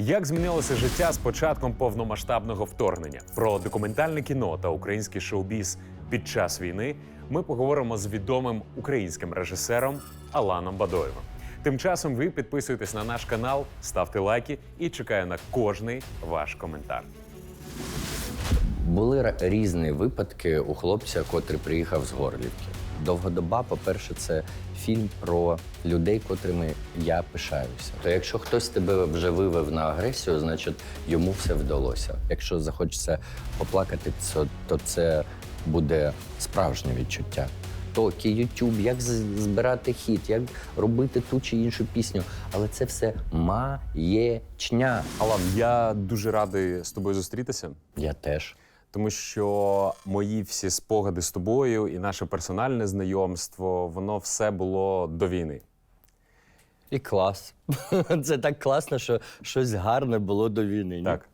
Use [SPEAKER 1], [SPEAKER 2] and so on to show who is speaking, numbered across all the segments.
[SPEAKER 1] Як змінилося життя з початком повномасштабного вторгнення? Про документальне кіно та український шоу-біз під час війни ми поговоримо з відомим українським режисером Аланом Бадоєвим. Тим часом ви підписуєтесь на наш канал, ставте лайки і чекаю на кожний ваш коментар.
[SPEAKER 2] Були різні випадки у хлопця, котрий приїхав з Горлівки. Довгодоба, по-перше, це фільм про людей, котрими я пишаюся. То якщо хтось тебе вже вивев на агресію, значить йому все вдалося. Якщо захочеться поплакати, то, це буде справжнє відчуття. То YouTube, як збирати хіт, як робити ту чи іншу пісню. Але це все маєчня.
[SPEAKER 1] Алан, я дуже радий з тобою зустрітися.
[SPEAKER 2] Я теж.
[SPEAKER 1] Тому що мої всі спогади з тобою і наше персональне знайомство, воно все було до війни.
[SPEAKER 2] І клас. Це так класно, що щось гарне було до війни. ні?
[SPEAKER 1] Так.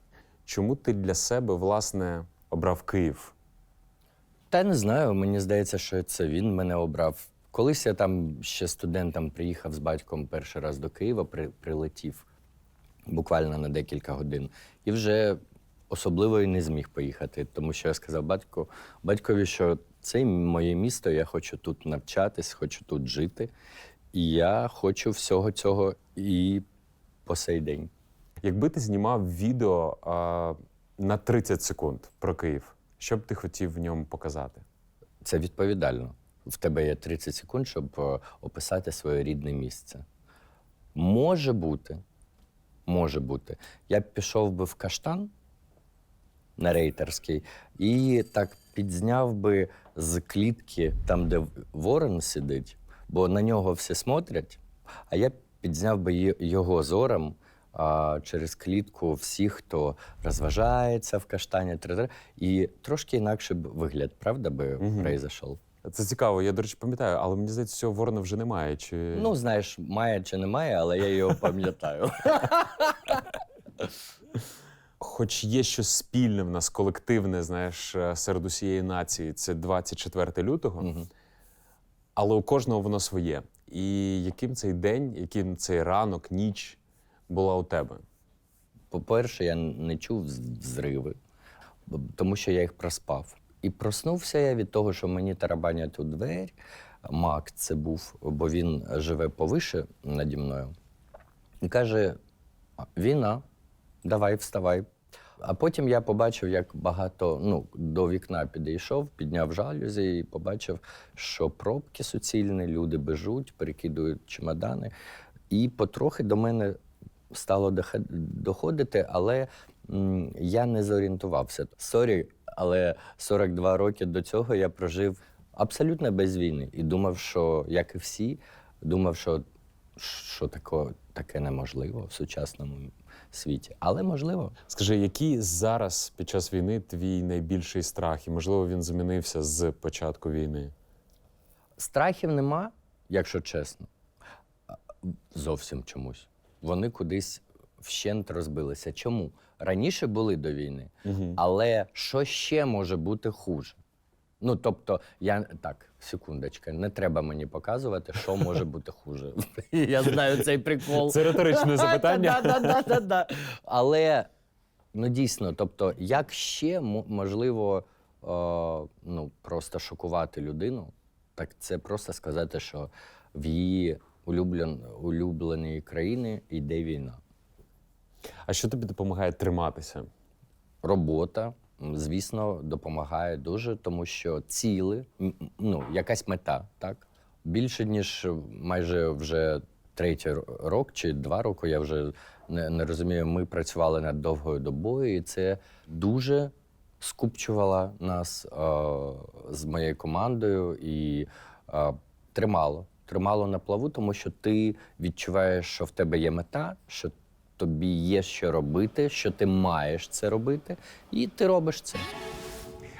[SPEAKER 1] Чому ти для себе, власне, обрав Київ?
[SPEAKER 2] Та не знаю, мені здається, що це він мене обрав. Колись я там ще студентом приїхав з батьком перший раз до Києва, при, прилетів буквально на декілька годин. І вже особливо і не зміг поїхати, тому що я сказав батьку, батькові, що це моє місто, я хочу тут навчатись, хочу тут жити. І я хочу всього цього і по сей день.
[SPEAKER 1] Якби ти знімав відео а, на 30 секунд про Київ, що б ти хотів в ньому показати?
[SPEAKER 2] Це відповідально. В тебе є 30 секунд, щоб е, описати своє рідне місце. Може бути, може бути. Я б пішов би в каштан на рейтерський і так підзняв би з клітки, там, де ворон сидить, бо на нього всі смотрять, а я підзняв би його зором а, через клітку всіх, хто розважається в каштані, і трошки інакше б вигляд, правда, би
[SPEAKER 1] Мгм.
[SPEAKER 2] произошов.
[SPEAKER 1] Це цікаво, я, до речі, пам'ятаю, але мені здається, цього ворона вже немає. Чи...
[SPEAKER 2] Ну, знаєш, має чи немає, але я його пам'ятаю.
[SPEAKER 1] Хоч є щось спільне в нас, колективне, знаєш, е, серед усієї нації, це 24 лютого,
[SPEAKER 2] Мгм.
[SPEAKER 1] але у кожного воно своє. І яким цей день, яким цей ранок, ніч була у тебе?
[SPEAKER 2] По-перше, я не чув взриви, тому що я їх проспав. І проснувся я від того, що мені тарабанять у двері. Мак це був, бо він живе повише наді мною. І каже: війна, давай, вставай. А потім я побачив, як багато ну, до вікна підійшов, підняв жалюзі і побачив, що пробки суцільні, люди бежуть, перекидують чемодани. І потрохи до мене стало доходити, але я не зорієнтувався. Сорі, але 42 роки до цього я прожив абсолютно без війни і думав, що, як і всі, думав, що, що таке, таке неможливо в сучасному світі. Але можливо.
[SPEAKER 1] Скажи, який зараз під час війни твій найбільший страх? І можливо він змінився з початку війни?
[SPEAKER 2] Страхів нема, якщо чесно. Зовсім чомусь. Вони кудись вщент розбилися. Чому? Раніше були до війни,
[SPEAKER 1] Угу.
[SPEAKER 2] але що ще може бути хуже? Ну, тобто, я так, секундочка, не треба мені показувати, що може бути хуже. Я знаю цей прикол.
[SPEAKER 1] Це риторичне запитання.
[SPEAKER 2] Да-да-да-да-да. Але ну дійсно, тобто, як ще можливо е, ну, просто шокувати людину, так це просто сказати, що в її улюблен, улюбленій країні йде війна.
[SPEAKER 1] А що тобі допомагає триматися?
[SPEAKER 2] Робота, звісно, допомагає дуже, тому що ціли, ну, якась мета, так? Більше ніж майже вже третій рок чи два роки, я вже не, не розумію. Ми працювали над довгою добою, і це дуже скупчувало нас е, з моєю командою і е, тримало. Тримало на плаву, тому що ти відчуваєш, що в тебе є мета, що тобі є що робити, що ти маєш це робити, і ти робиш це.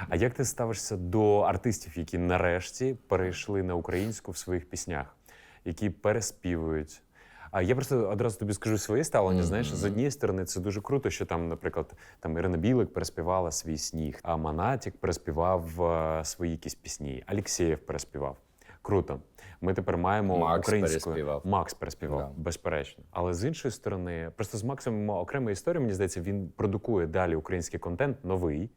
[SPEAKER 1] А як ти ставишся до артистів, які нарешті перейшли на українську в своїх піснях, які переспівують? А я просто одразу тобі скажу своє ставлення. Знаєш, з однієї сторони, це дуже круто, що там, наприклад, там Ірина Білик переспівала свій сніг, а Манатік переспівав е, свої якісь пісні, Алєксєєв переспівав. Круто. Ми тепер маємо
[SPEAKER 2] Макс
[SPEAKER 1] українською.
[SPEAKER 2] переспівав.
[SPEAKER 1] Макс переспівав,
[SPEAKER 2] Да.
[SPEAKER 1] безперечно. Але з іншої сторони, просто з Максом маємо окрема історія. Мені здається, він продукує далі український контент новий.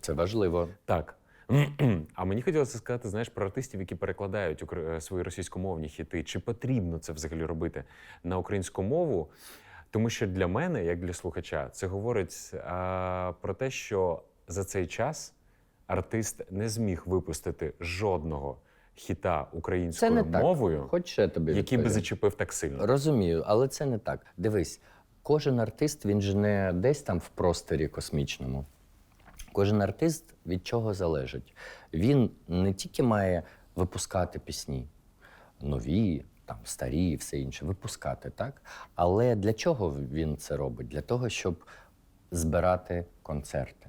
[SPEAKER 2] Це важливо.
[SPEAKER 1] Так. А мені хотілося сказати, знаєш, про артистів, які перекладають укр- е, свої російськомовні хіти. Чи потрібно це взагалі робити на українську мову? Тому що для мене, як для слухача, це говорить а, про те, що за цей час артист не зміг випустити жодного хіта
[SPEAKER 2] Це
[SPEAKER 1] українською
[SPEAKER 2] так.
[SPEAKER 1] мовою,
[SPEAKER 2] Хоч ще тобі
[SPEAKER 1] який би зачепив так сильно.
[SPEAKER 2] Розумію, але це не так. Дивись, кожен артист він же не десь там в просторі космічному. Кожен артист від чого залежить. Він не тільки має випускати пісні, нові, там, старі і все інше, випускати, так? Але для чого він це робить? Для того, щоб збирати концерти.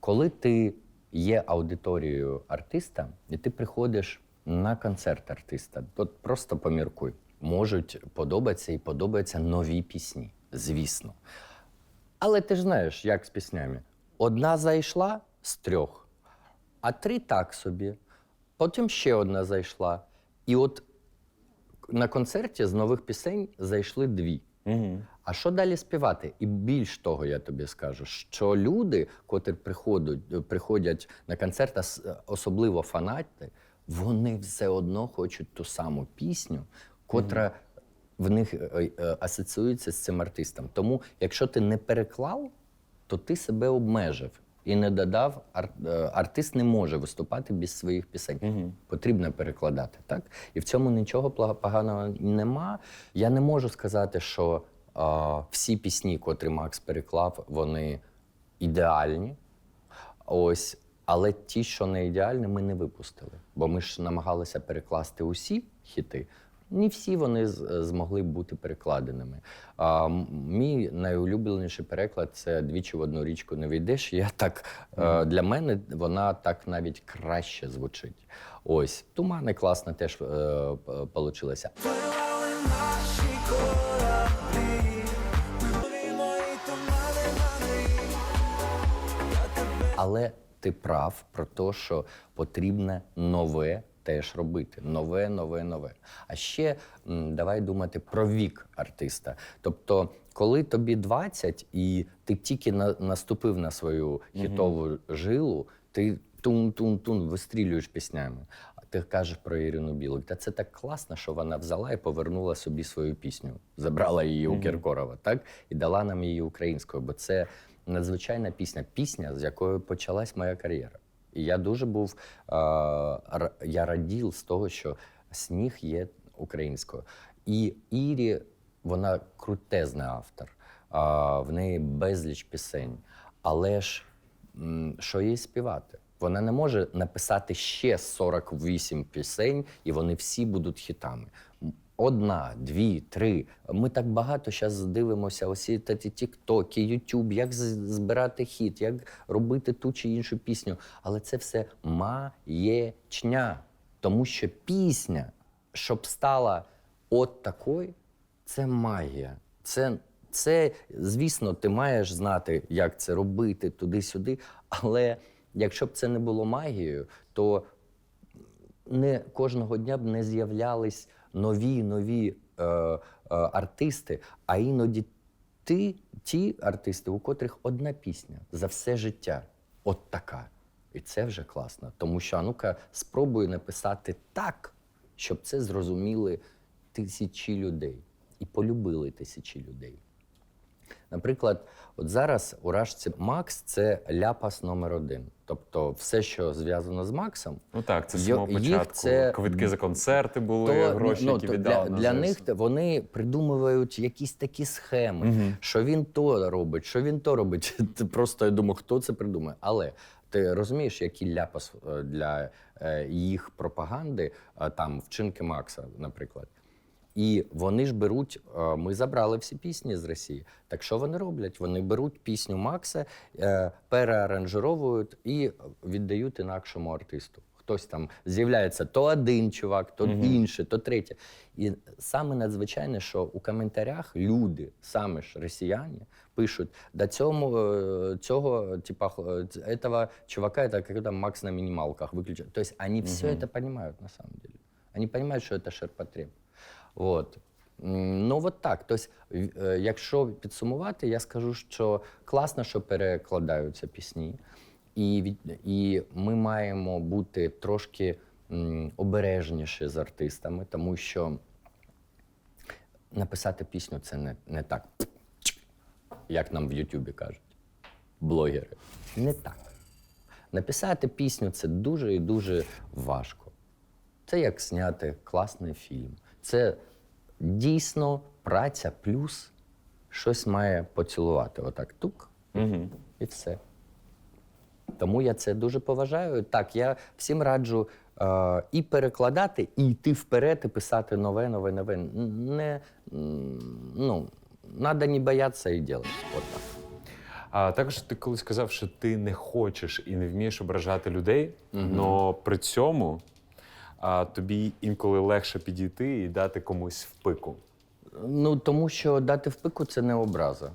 [SPEAKER 2] Коли ти є аудиторією артиста, і ти приходиш на концерт артиста, от просто поміркуй. Можуть подобатися і подобаються нові пісні, звісно. Але ти ж знаєш, як з піснями. Одна зайшла з трьох, а три так собі. Потім ще одна зайшла. І от на концерті з нових пісень зайшли дві.
[SPEAKER 1] Угу.
[SPEAKER 2] А що далі співати? І більш того, я тобі скажу, що люди, котрі приходять, приходять на концерт, особливо фанати, вони все одно хочуть ту саму пісню, котра в них е, е, асоціюється з цим артистом. Тому, якщо ти не переклав, то ти себе обмежив і не додав. Ар- е, артист не може виступати без своїх пісень. Потрібно перекладати, так? І в цьому нічого поганого нема. Я не можу сказати, що е, всі пісні, котрі Макс переклав, вони ідеальні. Ось. Але ті, що не ідеальні, ми не випустили. Бо ми ж намагалися перекласти усі хіти. Не всі вони змогли бути перекладеними. А, мій найулюбленіший переклад це двічі в одну річку не війдеш. Я так е, для мене вона так навіть краще звучить. Ось тумани класно теж е, получилося.
[SPEAKER 3] Наші
[SPEAKER 2] Але ти прав про те, що потрібне нове теж робити. Нове, нове, нове. А ще давай думати про вік артиста. Тобто, коли тобі 20 і ти тільки на, наступив на свою хітову жилу, ти тун-тун-тун вистрілюєш піснями. Ти кажеш про Ірину Білик. Та це так класно, що вона взяла і повернула собі свою пісню. Забрала її у Кіркорова, так? І дала нам її українською, бо це надзвичайна пісня. Пісня, з якої почалась моя кар'єра. І я дуже був е, я радів з того, що сніг є українською. І Ірі, вона крутезний автор, а, в неї безліч пісень. Але ж що їй співати? Вона не може написати ще 48 пісень, і вони всі будуть хітами. Одна, дві, три. Ми так багато зараз дивимося усі та ті тіктоки, Ютуб, як збирати хіт, як робити ту чи іншу пісню. Але це все маєчня. Тому що пісня, щоб стала от такою, це магія. Це, це, звісно, ти маєш знати, як це робити туди-сюди. Але якщо б це не було магією, то не кожного дня б не з'являлись нові нові е, е, артисти, а іноді ти, ті артисти, у котрих одна пісня за все життя. От така. І це вже класно. Тому що Анука спробує написати так, щоб це зрозуміли тисячі людей і полюбили тисячі людей. Наприклад, от зараз у Рашці Макс це ляпас номер один. Тобто, все, що зв'язано з Максом,
[SPEAKER 1] Ну так, це з самого
[SPEAKER 2] їх
[SPEAKER 1] початку.
[SPEAKER 2] це-
[SPEAKER 1] Квитки за концерти були, гроші, які
[SPEAKER 2] то
[SPEAKER 1] віддали
[SPEAKER 2] для, для них вони придумують якісь такі схеми, що він то робить, що він то робить. Просто я думаю, хто це придумає. Але ти розумієш, який ляпас е, для е, їх пропаганди, е, там вчинки Макса, наприклад. І вони ж беруть, е, ми забрали всі пісні з Росії. Так що вони роблять? Вони беруть пісню Макса, е, переаранжировують і віддають інакшому артисту. Хтось там з'являється то один чувак, то інший, то третє. І саме надзвичайне, що у коментарях люди, саме ж росіяни, пишуть: до цьому е, цього, типа, х- е, этого чувака, это как там Макс на мінімалках виключив. Тобто вони все це розуміють на самом деле. Они понимают, что это ширпотреб. Вот. М, Ну, от так. Тобто, якщо підсумувати, я скажу, що класно, що перекладаються пісні, і, і ми маємо бути трошки обережніші з артистами, тому що написати пісню це не, не так, як нам в Ютубі кажуть, блогери. Не так. Написати пісню це дуже і дуже важко. Це як зняти класний фільм. Це дійсно праця плюс щось має поцілувати. Отак тук
[SPEAKER 1] Угу.
[SPEAKER 2] і все. Тому я це дуже поважаю. Так, я всім раджу е, і перекладати, і йти вперед, і писати нове, нове, нове. Не, ну, надо не боятися і робити. От так.
[SPEAKER 1] А також ти колись сказав, що ти не хочеш і не вмієш ображати людей, але при цьому а, тобі інколи легше підійти і дати комусь в пику.
[SPEAKER 2] Ну, тому що дати в пику це не образа.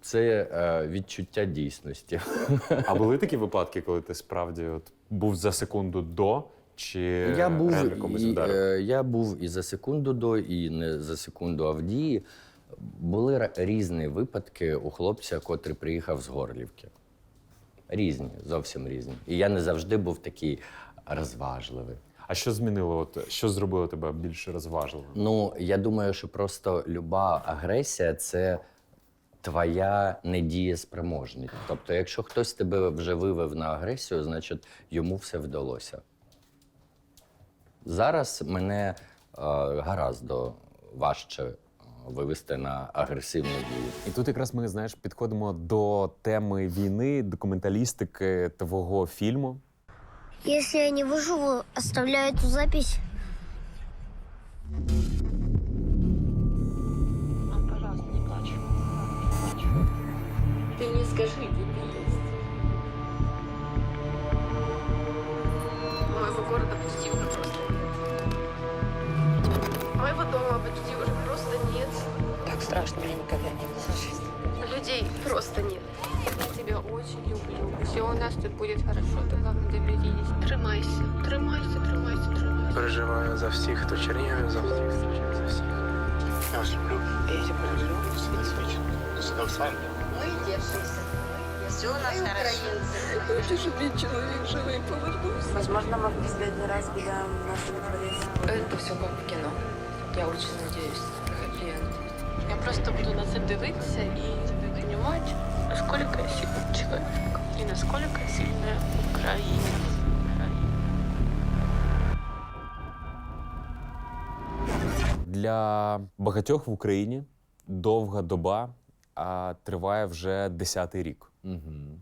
[SPEAKER 2] Це е, відчуття дійсності.
[SPEAKER 1] А були такі випадки, коли ти справді от, був за секунду до, чи
[SPEAKER 2] Я був,
[SPEAKER 1] реально комусь
[SPEAKER 2] і,
[SPEAKER 1] вдарив?
[SPEAKER 2] е, я був і за секунду до, і не за секунду, а в дії. Були ра- різні випадки у хлопця, котрий приїхав з Горлівки. Різні, зовсім різні. І я не завжди був такий розважливий.
[SPEAKER 1] А що змінило? От, що зробило тебе більш розважливим?
[SPEAKER 2] Ну, я думаю, що просто люба агресія це твоя недієспроможність. Тобто, якщо хтось тебе вже вивев на агресію, значить йому все вдалося. Зараз мене е, гараздо важче е, вивести на агресивну дію.
[SPEAKER 1] І тут якраз ми знаєш підходимо до теми війни, документалістики твого фільму.
[SPEAKER 4] Если я не выживу, оставляю эту запись.
[SPEAKER 5] Мам, пожалуйста, не плачь. Не плачь. Ты мне скажи, где ты есть.
[SPEAKER 6] Моего города почти уже просто нет. Моего дома почти уже просто нет.
[SPEAKER 5] Так страшно мне никогда не было в жизни.
[SPEAKER 6] Людей просто нет. Я тебя очень люблю. Все у нас тут будет хорошо. Ты главное доверились. Тримайся, тримайся, тримайся, тримайся.
[SPEAKER 7] Переживаю за всіх, хто в Чернігові, за всіх, за всіх.
[SPEAKER 8] Я вас люблю.
[SPEAKER 5] Я тебя люблю.
[SPEAKER 8] Вечно. Всегда с вами.
[SPEAKER 9] Мы держимся. Все у нас хорошо.
[SPEAKER 6] Хочешь, чтобы мне человек живой повернулся?
[SPEAKER 9] Возможно, мы в последний раз гуляем в нашем дворе.
[SPEAKER 5] Это все как в кино. Я очень надеюсь. Хэппи-энд.
[SPEAKER 6] Я просто буду на це дивитися і понимать, насколько я сильный человек и насколько сильная Украина.
[SPEAKER 1] Для багатьох в Україні довга доба а, триває вже десятий рік.
[SPEAKER 2] Угу.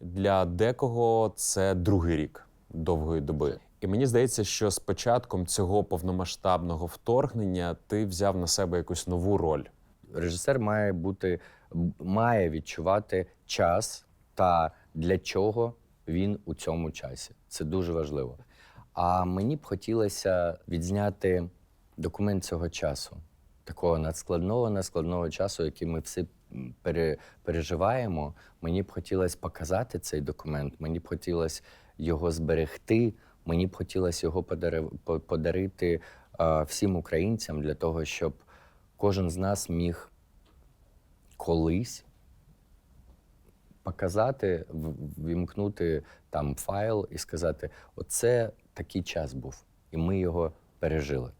[SPEAKER 1] Для декого це другий рік довгої доби. І мені здається, що з початком цього повномасштабного вторгнення ти взяв на себе якусь нову роль.
[SPEAKER 2] Режисер має бути, має відчувати час та для чого він у цьому часі. Це дуже важливо. А мені б хотілося відзняти документ цього часу, такого надскладного, надскладного часу, який ми всі пере, переживаємо. Мені б хотілося показати цей документ, мені б хотілося його зберегти, мені б хотілося його подари- подарити всім українцям для того, щоб кожен з нас міг колись показати, вімкнути там файл і сказати: оце такий час був, і ми його пережили.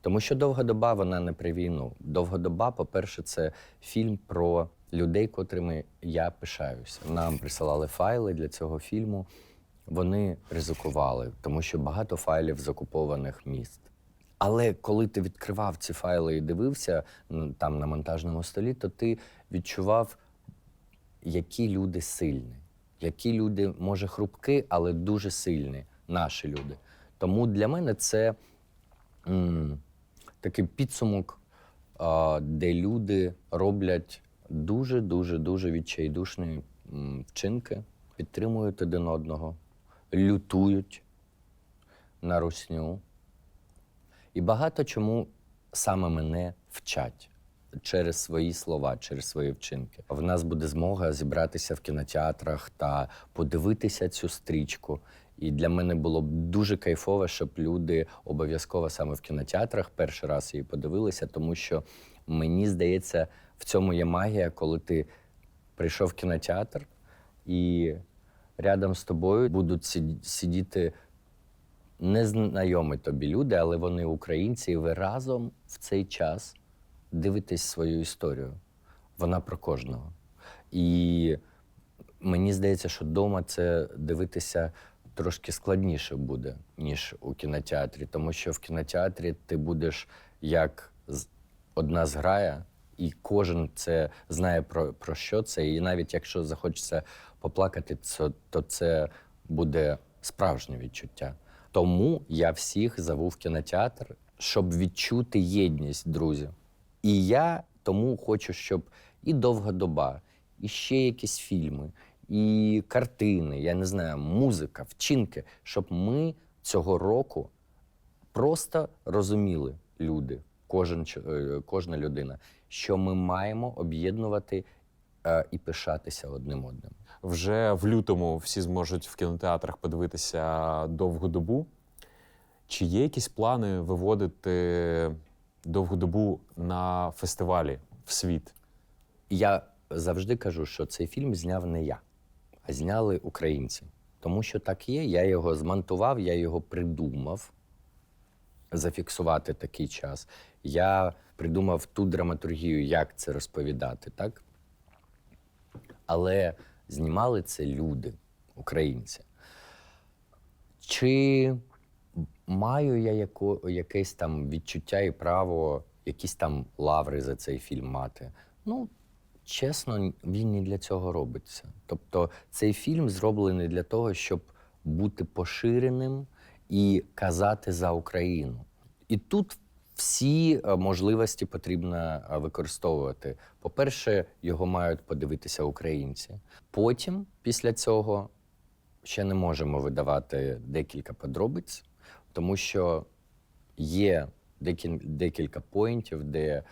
[SPEAKER 2] Тому що довга доба вона не про війну. Довга доба, по-перше, це фільм про людей, котрими я пишаюся. Нам присилали файли для цього фільму. Вони ризикували, тому що багато файлів з окупованих міст. Але коли ти відкривав ці файли і дивився там на монтажному столі, то ти відчував, які люди сильні, які люди, може, хрупкі, але дуже сильні, наші люди. Тому для мене це м, такий підсумок, а, де люди роблять дуже, дуже, дуже відчайдушні м, вчинки, підтримують один одного, лютують на русню. І багато чому саме мене вчать через свої слова, через свої вчинки. В нас буде змога зібратися в кінотеатрах та подивитися цю стрічку І для мене було б дуже кайфово, щоб люди обов'язково саме в кінотеатрах перший раз її подивилися, тому що мені здається, в цьому є магія, коли ти прийшов в кінотеатр і рядом з тобою будуть сидіти незнайомі тобі люди, але вони українці, і ви разом в цей час дивитесь свою історію. Вона про кожного. І мені здається, що вдома це дивитися трошки складніше буде, ніж у кінотеатрі, тому що в кінотеатрі ти будеш як одна зграя, і кожен це знає про, про що це. І навіть якщо захочеться поплакати, то це буде справжнє відчуття. Тому я всіх зову в кінотеатр, щоб відчути єдність, друзі. І я тому хочу, щоб і довга доба, і ще якісь фільми, і картини, я не знаю, музика, вчинки, щоб ми цього року просто розуміли люди, кожен, е, кожна людина, що ми маємо об'єднувати е, і пишатися одним одним.
[SPEAKER 1] Вже в лютому всі зможуть в кінотеатрах подивитися довгу добу. Чи є якісь плани виводити довгу добу на фестивалі в світ?
[SPEAKER 2] Я завжди кажу, що цей фільм зняв не я, а зняли українці. Тому що так є, я його змонтував, я його придумав зафіксувати такий час. Я придумав ту драматургію, як це розповідати, так? Але знімали це люди, українці. Чи маю я яко, якесь там відчуття і право, якісь там лаври за цей фільм мати? Ну, чесно, він не для цього робиться. Тобто, цей фільм зроблений для того, щоб бути поширеним і казати за Україну. І тут всі е, можливості потрібно е, використовувати. По-перше, його мають подивитися українці. Потім, після цього, ще не можемо видавати декілька подробиць, тому що є декілька поінтів, де,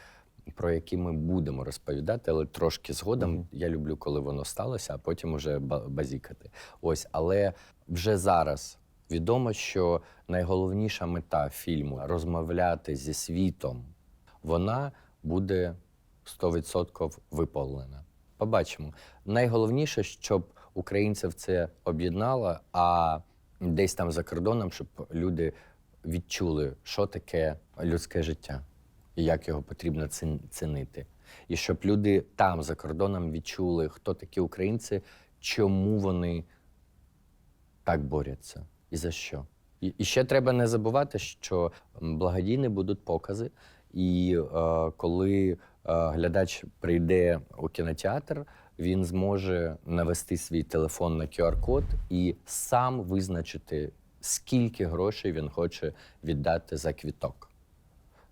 [SPEAKER 2] про які ми будемо розповідати, але трошки згодом. Я люблю, коли воно сталося, а потім уже базікати. Ось, але вже зараз відомо, що найголовніша мета фільму розмовляти зі світом, вона буде 100% виповнена. Побачимо. Найголовніше, щоб українців це об'єднало, а десь там за кордоном, щоб люди відчули, що таке людське життя і як його потрібно цінити. І щоб люди там за кордоном відчули, хто такі українці, чому вони так борються і за що. І, ще треба не забувати, що благодійні будуть покази, і е, коли е, глядач прийде у кінотеатр, він зможе навести свій телефон на QR-код і сам визначити, скільки грошей він хоче віддати за квіток.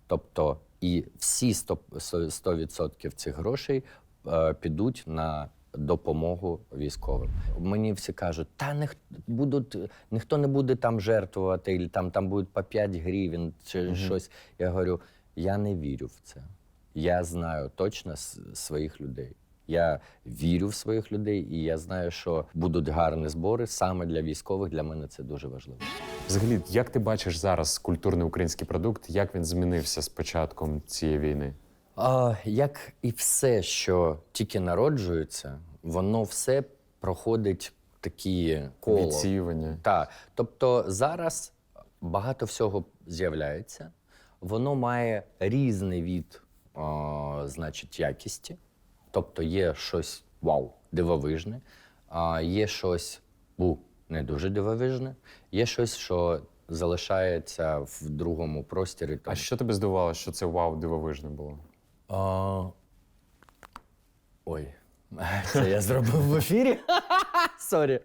[SPEAKER 2] Тобто і всі 100%, 100% цих грошей е, підуть на допомогу військовим. Мені всі кажуть, та ніх, будуть, ніхто не буде там жертвувати, і там, там будуть по 5 гривень чи щось. Я говорю, я не вірю в це. Я знаю точно своїх людей. Я вірю в своїх людей, і я знаю, що будуть гарні збори саме для військових. Для мене це дуже важливо.
[SPEAKER 1] Взагалі, як ти бачиш зараз культурний український продукт? Як він змінився з початком цієї війни?
[SPEAKER 2] А, як і все, що тільки народжується, воно все проходить такі коло.
[SPEAKER 1] Відсіювання.
[SPEAKER 2] Так. Тобто зараз багато всього з'являється, воно має різний від, о, значить, якісті. Тобто є щось вау, дивовижне, а є щось бу, не дуже дивовижне, є щось, що залишається в другому просторі.
[SPEAKER 1] А що тебе здивувало, що це вау дивовижне було?
[SPEAKER 2] А... Ой, це я зробив в ефірі. Сорі.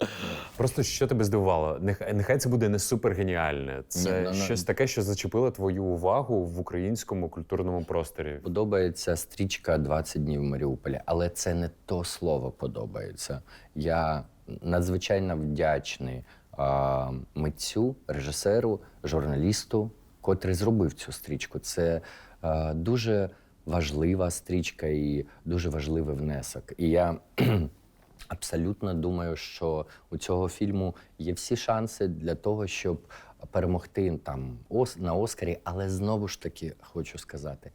[SPEAKER 1] Просто що тебе здивувало? Нехай, нехай це буде не супергеніальне. Це
[SPEAKER 2] Ні, ну, ну.
[SPEAKER 1] щось таке, що зачепило твою увагу в українському культурному просторі.
[SPEAKER 2] Подобається стрічка «20 днів в Маріуполі, але це не то слово подобається. Я надзвичайно вдячний а, митцю, режисеру, журналісту, котрий зробив цю стрічку. Це а, дуже важлива стрічка і дуже важливий внесок. І я Абсолютно думаю, що у цього фільму є всі шанси для того, щоб перемогти там на Оскарі, але знову ж таки хочу сказати: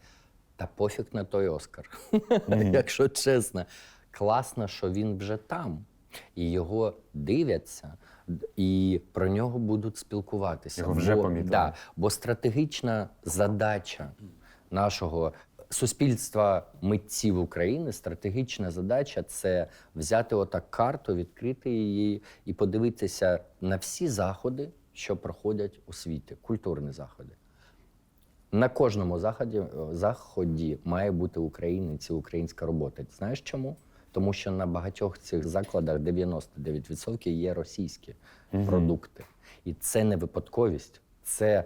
[SPEAKER 2] та пофіг на той Оскар. Якщо чесно, класно, що він вже там, і його дивляться, і про нього будуть спілкуватися.
[SPEAKER 1] Його вже
[SPEAKER 2] бо,
[SPEAKER 1] помітили.
[SPEAKER 2] Да, бо стратегічна задача нашого суспільства митців України, стратегічна задача це взяти отак карту, відкрити її і подивитися на всі заходи, що проходять у світі, культурні заходи. На кожному заході, заході має бути українець і українська робота. Знаєш чому? Тому що на багатьох цих закладах 99% є російські продукти. І це не випадковість, це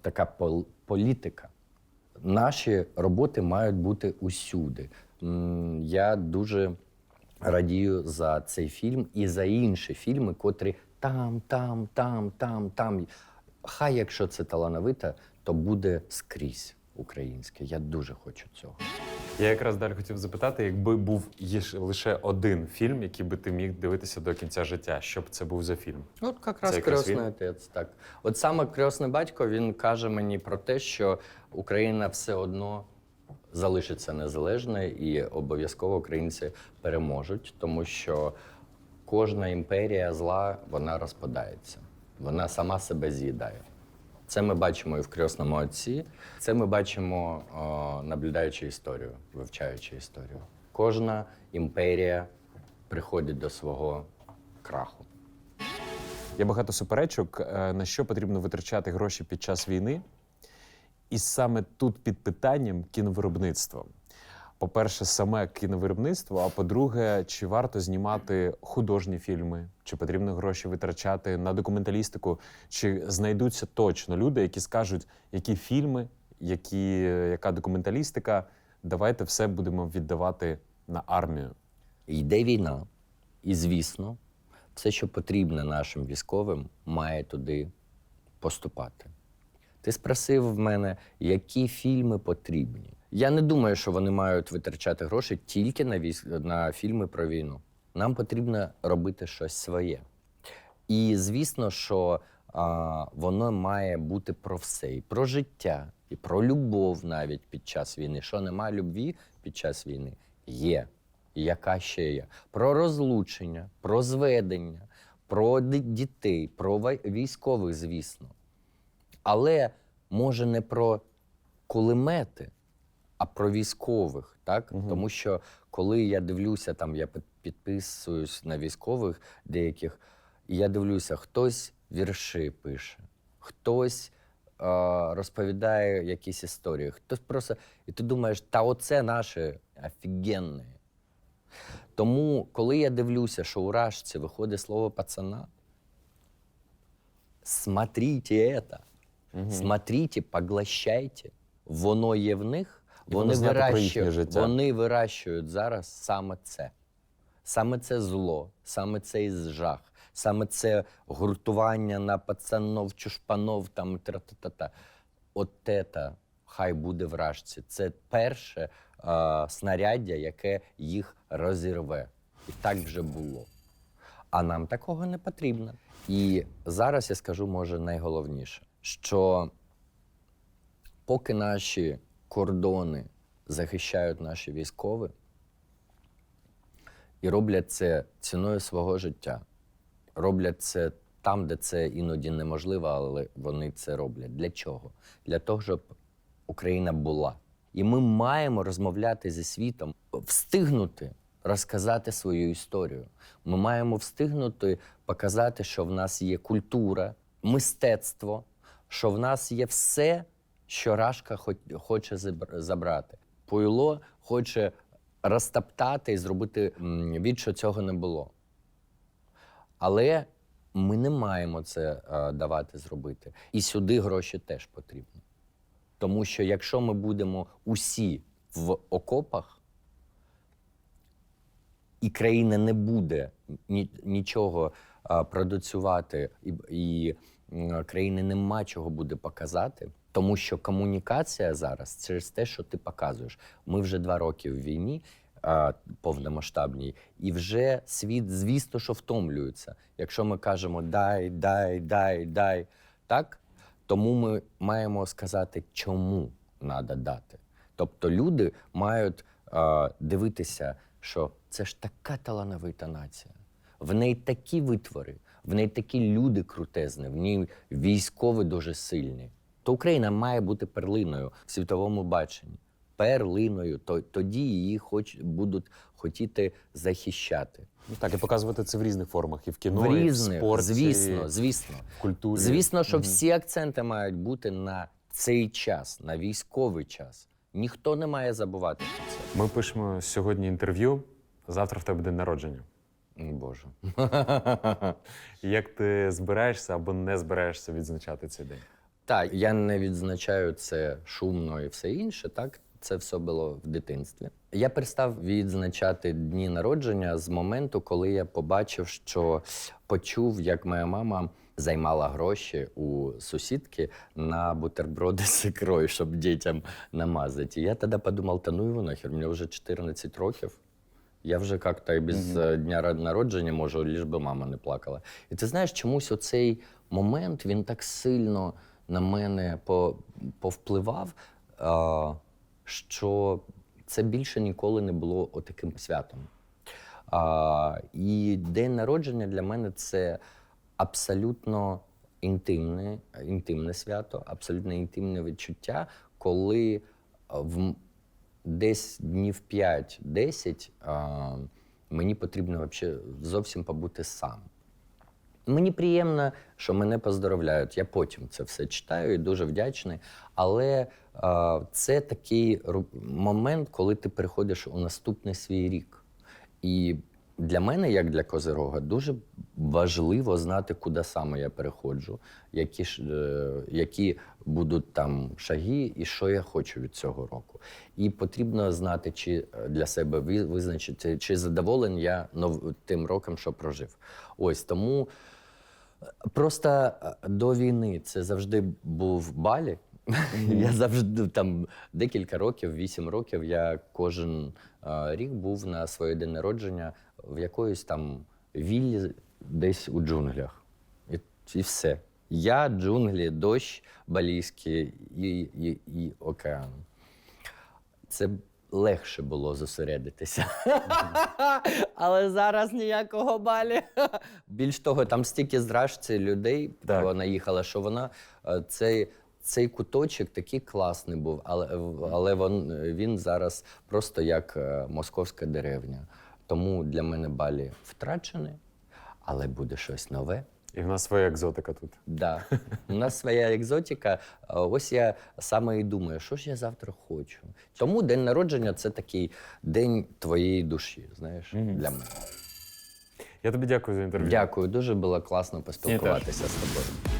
[SPEAKER 2] така пол- політика. Наші роботи мають бути усюди. Я дуже радію за цей фільм і за інші фільми, котрі там, там, там, там, там. Хай, якщо це талановита, то буде скрізь українське. Я дуже хочу цього.
[SPEAKER 1] Я якраз далі хотів запитати, якби був є лише один фільм, який би ти міг дивитися до кінця життя, що б це був за фільм?
[SPEAKER 2] От якраз
[SPEAKER 1] якраз
[SPEAKER 2] отець. Так. От саме кресний батько він каже мені про те, що Україна все одно залишиться незалежною і обов'язково українці переможуть, тому що кожна імперія зла вона розпадається, вона сама себе з'їдає. Це ми бачимо і в крісному отці. Це ми бачимо, о, наблюдаючи історію, вивчаючи історію. Кожна імперія приходить до свого краху.
[SPEAKER 1] Є багато суперечок, е, на що потрібно витрачати гроші під час війни. І саме тут під питанням кіновиробництво. По-перше, саме кіновиробництво, а по-друге, чи варто знімати художні фільми, чи потрібно гроші витрачати на документалістику, чи знайдуться точно люди, які скажуть, які фільми, які, яка документалістика, давайте все будемо віддавати на армію.
[SPEAKER 2] Йде війна, і звісно, все, що потрібно нашим військовим, має туди поступати. Ти спросив в мене, які фільми потрібні. Я не думаю, що вони мають витрачати гроші тільки на, військ... на фільми про війну. Нам потрібно робити щось своє. І звісно, що а, воно має бути про все, і про життя, і про любов навіть під час війни. Що нема любві під час війни? Є. Яка ще є? Про розлучення, про зведення, про дітей, про військових, звісно. Але може не про кулемети, а про військових, так? Тому що коли я дивлюся, там я підписуюсь на військових деяких, і я дивлюся, хтось вірші пише, хтось е, розповідає якісь історії, хтось просто. І ти думаєш, та оце наше офігенне. Тому, коли я дивлюся, що у рашці виходить слово пацана, смотрите это. Смотрите, поглощайте. Воно є в них,
[SPEAKER 1] І
[SPEAKER 2] вони
[SPEAKER 1] про їхнє життя.
[SPEAKER 2] вони вирощують зараз саме це. Саме це зло, саме цей жах, саме це гуртування на пацанов, чушпанов, там тра-та-та-та. От це хай буде в рашці. Це перше е, снаряддя, яке їх розірве. І так вже було. А нам такого не потрібно. І зараз я скажу, може, найголовніше, що поки наші кордони захищають наші військові і роблять це ціною свого життя, роблять це там, де це іноді неможливо, але вони це роблять. Для чого? Для того, щоб Україна була. І ми маємо розмовляти зі світом, встигнути розказати свою історію. Ми маємо встигнути показати, що в нас є культура, мистецтво, що в нас є все, що Рашка хо- хоче забрати. Пуйло хоче розтоптати і зробити від, що цього не було. Але ми не маємо це е, давати зробити. І сюди гроші теж потрібні. Тому що якщо ми будемо усі в окопах, і країна не буде нічого продуцювати, і, країни нема чого буде показати, тому що комунікація зараз через те, що ти показуєш. Ми вже два роки в війні. повномасштабній, і вже світ, звісно, що втомлюється. Якщо ми кажемо дай, дай, дай, дай, так, тому ми маємо сказати, чому треба дати. Тобто люди мають а, дивитися, що це ж така талановита нація. В неї такі витвори, в неї такі люди крутезні, в ній військові дуже сильні. То Україна має бути перлиною в світовому баченні. Перлиною. То, тоді її хоч, будуть хотіти захищати.
[SPEAKER 1] Ну, так, і показувати це в різних формах, і в кіно,
[SPEAKER 2] в
[SPEAKER 1] і в
[SPEAKER 2] різних,
[SPEAKER 1] спорті,
[SPEAKER 2] звісно, звісно.
[SPEAKER 1] в культурі.
[SPEAKER 2] Звісно, що
[SPEAKER 1] Мгм.
[SPEAKER 2] всі акценти мають бути на цей час, на військовий час. Ніхто не має забувати про це.
[SPEAKER 1] Ми пишемо сьогодні інтерв'ю. Завтра в тебе день народження.
[SPEAKER 2] Боже.
[SPEAKER 1] Як ти збираєшся або не збираєшся відзначати цей день?
[SPEAKER 2] Так, я не відзначаю це шумно і все інше, так? Це все було в дитинстві. Я перестав відзначати дні народження з моменту, коли я побачив, що почув, як моя мама займала гроші у сусідки на бутерброди з ікрою, щоб дітям намазати. І я тоді подумав, та ну його нахер, мені вже 14 років. Я вже як-то і без е, дня ра- народження можу, ліж би мама не плакала. І ти знаєш, чомусь оцей момент він так сильно на мене повпливав, що це більше ніколи не було отаким святом. І день народження для мене це абсолютно інтимне, інтимне свято, абсолютно інтимне відчуття, коли в, десь днів 5-10 мені потрібно зовсім побути сам. Мені приємно, що мене поздоровляють. Я потім це все читаю і дуже вдячний. Але а, це такий момент, коли ти переходиш у наступний свій рік. І для мене, як для Козирога, дуже важливо знати, куди саме я переходжу, які, е, які будуть там шаги і що я хочу від цього року. І потрібно знати, чи е, для себе ви- визначити, чи задоволений я нов, тим роком, що прожив. Ось тому просто е, до війни це завжди був Балі. Я завжди там декілька років, вісім років. Я кожен е, рік був на своє день народження в якоїсь там віллі десь у джунглях. І, і все. Я, джунглі, дощ балійський і, і, і океан. Це легше було зосередитися. Але зараз ніякого балі. Більш того, там стільки зражці людей
[SPEAKER 1] Так.
[SPEAKER 2] вона що вона е, цей. Цей куточок такий класний був, але, але він, він зараз просто як е, московська деревня. Тому для мене Балі втрачений, але буде щось нове.
[SPEAKER 1] І в нас своя екзотика тут.
[SPEAKER 2] Да. У нас своя екзотика. Ось я саме і думаю, що ж я завтра хочу. Тому день народження це такий день твоєї душі, знаєш, для мене.
[SPEAKER 1] Я тобі дякую за інтерв'ю.
[SPEAKER 2] Дякую, дуже було класно поспілкуватися з тобою.